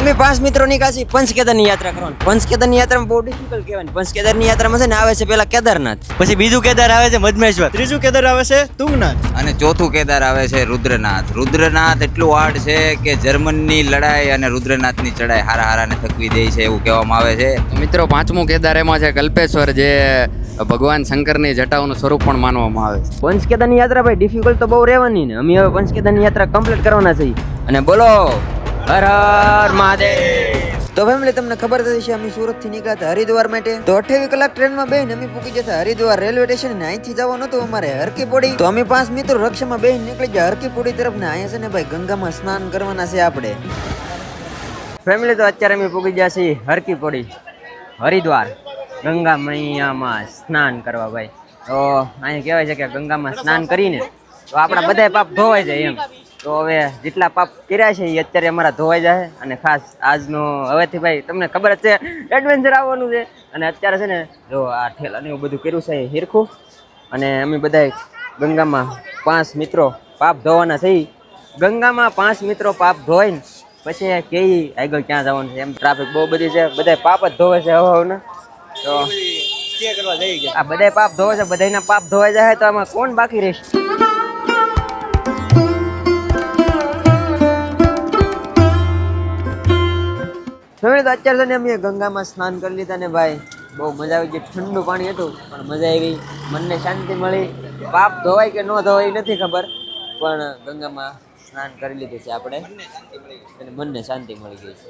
અમે પાંચ મિત્રો નીકળશી પંચકેદારની યાત્રા કરવાની. પંચકેદારની યાત્રામાં બહુ ડિફિકલ્ટ કહેવાય ને. પંચકેદારની યાત્રામાં છે ને આવે છે પેલા કેદારનાથ. પછી બીજું કેદાર આવે છે મધમેશ્વર. ત્રીજું કેદાર આવે છે તુંગનાથ. અને ચોથું કેદાર આવે છે રુદ્રનાથ. રુદ્રનાથ એટલું હાર્ડ છે કે જર્મનની લડાઈ અને રુદ્રનાથની ચડાઈ હારા હારાને થકવી દે છે એવું કહેવામાં આવે છે. મિત્રો પાંચમું કેદાર એમાં છે કલ્પેશ્વર જે ભગવાન શંકરની જટાઓનું સ્વરૂપ પણ માનવામાં આવે છે. પંચકેદારની યાત્રા ભાઈ ડિફિકલ્ટ તો બહુ રહેવાની ને. અમે હવે પંચકેદારની યાત્રા કમ્પ્લીટ કરવાના છીએ. અને બોલો! હર હર મહાદેવ. તો ફેમિલી તમને ખબર જ હશે અમે સુરતથી નીકળ્યા હતા હરિદ્વાર માટે. તો અઠ્યાવીસ કલાક ટ્રેનમાં બેહીને અમે પૂકી જતા હરિદ્વાર રેલવે સ્ટેશન ને અહીંથી જવાનું હતું અમારે હરકી પોડી તો અમે પાંચ મિત્રો રક્ષામાં બેહીને નીકળી ગયા. હરકી પોડી તરફ ને અહીંયા છે ને ભાઈ ગંગામાં સ્નાન કરવાના છે આપણે. ફેમિલી તો અત્યારે અમે પૂકી ગયા છીએ હરકી પોડી હરિદ્વાર. ગંગા મૈયામાં સ્નાન કરવા ભાઈ. તો અહીંયા કહેવાય છે કે ગંગામાં સ્નાન કરીને તો આપણા બધા પાપ ધોવાઈ જાય એમ. તો હવે જેટલા પાપ કર્યા છે એ અત્યારે અમારા ધોવાઈ જાય અને ખાસ આજનો હવેથી ભાઈ તમને ખબર જ છે એડવેન્ચર આવવાનું છે. અને અત્યારે છે ને જો આ ઠેલા ને એવું બધું કર્યું છે હીરખું. અને અમે બધા ગંગામાં પાંચ મિત્રો પાપ ધોવાના છે ગંગામાં પાંચ મિત્રો પાપ ધોઈને પછી કેવી આગળ ક્યાં જવાનું છે? એમ ટ્રાફિક બહુ બધી છે બધા પાપ જ ધોવે છે હવે હવના તો આ બધા પાપ ધોવે છે બધાના પાપ ધોવાઈ જાય તો આમાં કોણ બાકી રહેશે? ફેમિલી તો અત્યારે તો અમે ગંગામાં સ્નાન કરી લીધા ને ભાઈ. બહુ મજા આવી ગઈ. ઠંડુ પાણી હતું, પણ મજા આવી. મનને શાંતિ મળી. પાપ ધોવાય કે ન ધોવાય નથી ખબર, પણ ગંગામાં સ્નાન કરી લીધું છે આપણે. અને મનને શાંતિ મળી ગઈ છે.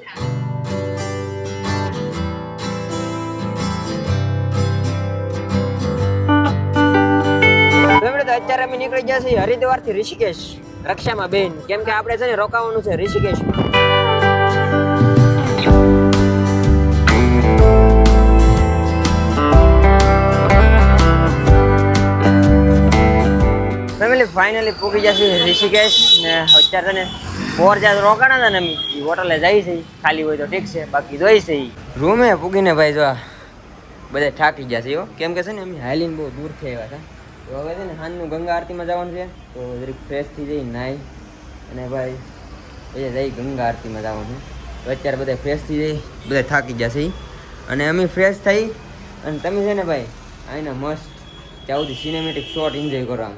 અત્યારે અમે નીકળી ગયા છીએ હરિદ્વારથી ઋષિકેશ. રક્ષામાં બેન. કેમ કે આપણે છે ને રોકાવાનું છે ઋષિકેશમાં. ફેમિલી ફાઇનલી પૂકી જશે ઋષિકેશ ને અત્યારે તને ફોર જ્યાં રોકાણા હતા ને અમે. એ હોટલે જાય છે, ખાલી હોય તો ઠીક છે, બાકી જોઈ છે રૂમે પૂગીને ભાઈ જો બધા થાકી ગયા છે એવો કેમ કે છે ને અમે હાલીને બહુ દૂરથી આવ્યા હતા. તો હવે છે ને સાંજનું ગંગા આરતીમાં જવાનું છે. તો જરીક ફ્રેશ થઈ જઈ નાહી અને ભાઈ એ જઈ ગંગા આરતીમાં જવાનું. તો અત્યારે બધા ફ્રેશ થઈ જઈ, બધા થાકી ગયા છે અને અમે ફ્રેશ થઈ અને તમે છે ને ભાઈ આને મસ્ત ત્યાં સુધી સિનેમેટિક શોટ એન્જોય કરો આમ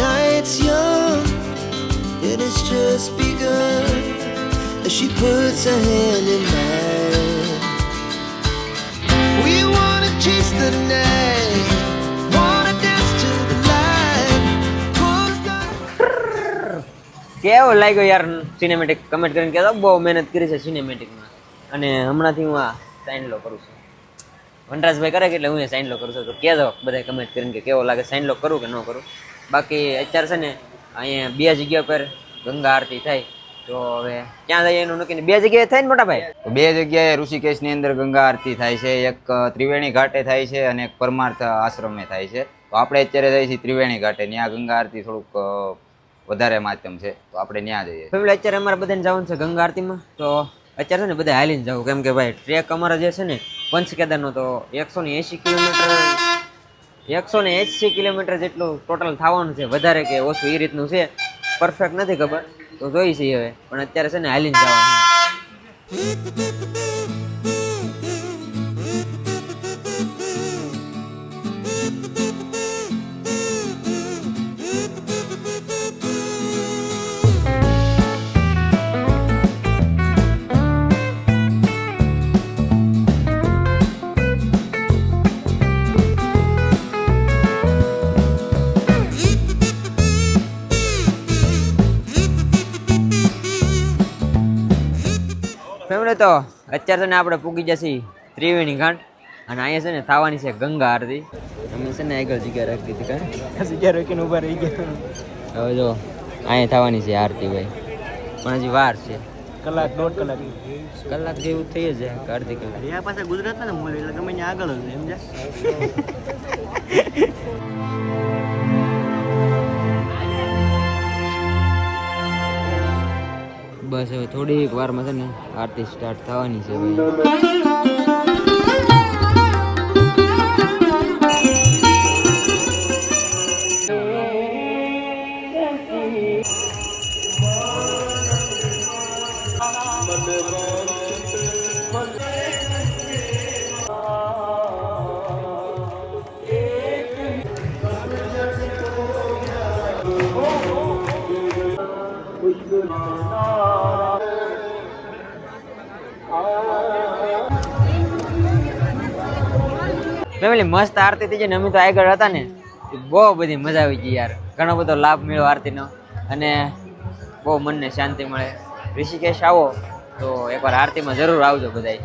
Night's young, and it's just begun. As she puts her hand in mine. We wanna chase the night. કેવો લાગ્યો યાર સિનેમેટિક કમેન્ટ કરીને કહેતો, બહુ મહેનત કરી છે સિનેમેટિકમાં અને હમણાંથી હું આ સાઇન લો કરું છું. વનરાજભાઈ કરે કે એટલે હું એ સાઇન લો કરું છું. તો કહેજો બધા કમેન્ટ કરીને કે કેવો લાગે સાઇન લો કરું કે ન કરું? બાકી અત્યારે છે ને અહીંયા બે જગ્યા પર ગંગા આરતી થાય. તો હવે ક્યાં જઈએ એનું નક્કી બે જગ્યાએ થાય ને મોટા ભાઈ? તો બે જગ્યાએ ઋષિકેશની અંદર ગંગા આરતી થાય છે. એક ત્રિવેણી ઘાટે થાય છે અને એક પરમાર્થ આશ્રમે થાય છે. તો આપણે અત્યારે જઈએ છીએ ત્રિવેણી ઘાટે. ત્યાં ગંગા આરતી થોડુંક વધારે માધ્યમ છે. તો આપણે ત્યાં જઈએ ફેમિલી અત્યારે અમારે બધાને જવાનું છે ગંગા આરતીમાં. તો અત્યારે છે ને બધા હાલીને જવું કેમ કે ભાઈ ટ્રેક અમારો જે છે ને પંચકેદારનો તો એકસો ને એંશી કિલોમીટર એકસો ને એંશી કિલોમીટર જેટલું ટોટલ થવાનું છે, વધારે કે ઓછું એ રીતનું છે. પરફેક્ટ નથી ખબર. તો જોઈ છીએ હવે. પણ અત્યારે છે ને હાલીને જવાનું તો અત્યારે છે ને આપણે પૂગી જશે ત્રિવેણી ઘાટ. અને અહીંયા છે ને થવાની છે ગંગા આરતી. અમે છે ને આગળ જગ્યા રાખી હતી જગ્યા રાખીને ઊભા રહી ગયા. હવે જો અહીંયા થવાની છે આરતી ભાઈ. પણ હજી વાર છે. કલાક દોઢ કલાક. કલાક જેવું થઈ જ જાય અડધી કલાક. રહ્યા પાછા ગુજરાતના ને મૂળ એટલે ગમે આગળ જ થોડીક વારમાં છે ને આરતી સ્ટાર્ટ થવાની છે ભાઈ. ફેમિલી મસ્ત આરતી થઈ ને અમે તો આગળ હતા ને બહુ બધી મજા આવી ગઈ યાર. ઘણો બધો લાભ મળ્યો આરતીનો. અને બહુ મનને શાંતિ મળે. ઋષિકેશ આવો, તો એકવાર આરતીમાં જરૂર આવજો બધા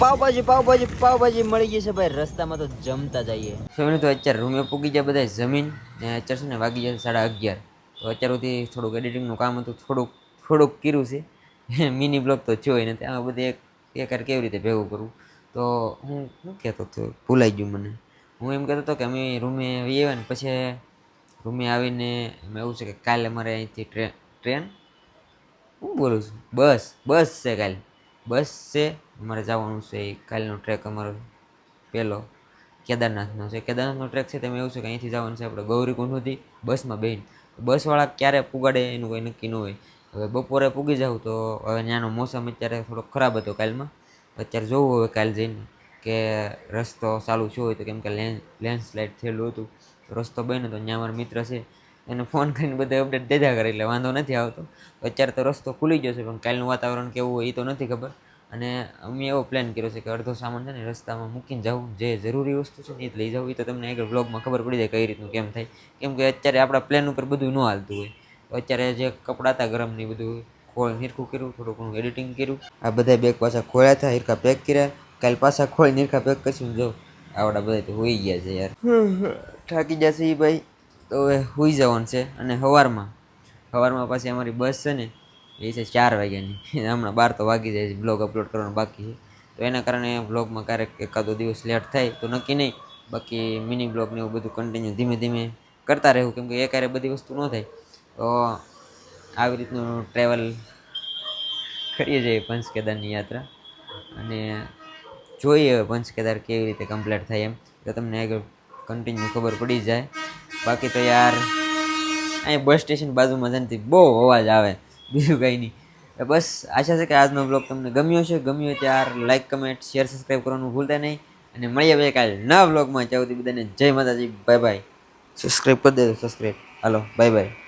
પાવભાજી પાવભાજી પાવભાજી મળી ગઈ છે ભાઈ. રસ્તામાં તો જમતા જઈએ. ફેમિલી તો અત્યારે રૂમે પૂગી જાય બધા જમીન, ને અત્યારે છે ને વાગી જાય સાડા અગિયાર. તો અત્યાર સુધી થોડુંક એડિટિંગનું કામ હતું, થોડુંક થોડુંક કર્યું છે. મિની બ્લોગ તો જોઈ નથી. આ બધે એક એકાર કેવી રીતે ભેગું કરવું? તો હું શું કહેતો હતો? ભૂલાઈ ગયું મને. હું એમ કહેતો હતો કે અમે રૂમે આવ્યા ને પછી રૂમે આવીને અમે એવું છે કે કાલે અમારે અહીંથી ટ્રેન ટ્રેન હું બોલું છું? બસ બસ છે કાલે. બસ છે. અમારે જવાનું છે. એ કાલનો ટ્રેક અમારો પહેલો કેદારનાથનો છે. કેદારનાથનો ટ્રેક છે તેમાં એવું છે કે અહીંથી જવાનું છે આપણે ગૌરીકુંડ સુધી બસમાં બેન બસવાળા ક્યારે પુગાડે એનું કોઈ નક્કી ન હોય. હવે બપોરે પૂગી જાઉં તો હવે ત્યાંનો મોસમ અત્યારે થોડો ખરાબ હતો કાલમાં. અત્યારે જોવું હવે કાલ જઈને કે રસ્તો ચાલુ શું હોય તો કેમ કે લેન્સ લેન્ડસ્લાઇડ થયેલું હતું. રસ્તો બન્યો તો ત્યાં મારા મિત્ર છે, એને ફોન કરીને બધા અપડેટ દેજા કરે એટલે વાંધો નથી આવતો. અત્યારે તો રસ્તો ખુલી ગયો છે પણ કાલનું વાતાવરણ કેવું હોય એ તો નથી ખબર. અને અમે એવો પ્લાન કર્યો છે કે અડધો સામાન છે ને રસ્તામાં મૂકીને જવું જે જરૂરી વસ્તુ છે ને એ લઈ જવું એ તો તમને આગળ બ્લોગમાં ખબર પડી જાય કઈ રીતનું કેમ થાય. કેમ કે અત્યારે આપણા પ્લાન ઉપર બધું ન હાલતું હોય. અત્યારે જે કપડાં હતા ગરમ ને બધું ખોળ નીરખું કર્યું થોડું ઘણું એડિટિંગ કર્યું. આ બધા બેગ પાછા ખોળ્યા હતા હીરખા પેક કર્યા. કાલ પાછા ખોળી નીરખા પેક કરશું જો આવડા બધા તો હોઈ ગયા છે યાર. થાકી જશે એ ભાઈ. તો હવે હોઈ જવાનું છે અને સવારમાં સવારમાં પાછી અમારી બસ છે ને એ છે ચાર વાગ્યાની. હમણાં બાર તો વાગી જાય છે બ્લોગ અપલોડ કરવાનું બાકી છે. તો એના કારણે બ્લોગમાં ક્યારેક એકાદો દિવસ લેટ થાય તો નક્કી નહીં. બાકી મિની બ્લોગ ને એવું બધું કન્ટિન્યુ ધીમે ધીમે કરતા રહેવું કેમ કે એકારે બધી વસ્તુ ન થાય. તો આવી રીતનું ટ્રેવલ કરીએ છીએ પંચકેદારની યાત્રા. અને જોઈએ હવે પંચકેદાર કેવી રીતે કમ્પ્લીટ થાય એમ. તો તમને આગળ કન્ટિન્યુ ખબર પડી જાય. બાકી તો યાર અહીં બસ સ્ટેશન બાજુમાં ને બહુ અવાજ આવે બીજું કંઈ નહીં બસ આશા છે કે આજનો બ્લોગ તમને ગમ્યો છે ગમ્યો ત્યાર લાઇક કમેન્ટ શેર સબસ્ક્રાઈબ કરવાનું ભૂલતા નહીં. અને મળીએ ભાઈ કાલે નવા બ્લોગમાં ત્યાં સુધી બધાને જય માતાજી. બાય બાય સબસ્ક્રાઈબ કરી દેજો સબસ્ક્રાઈબ હાલો બાય બાય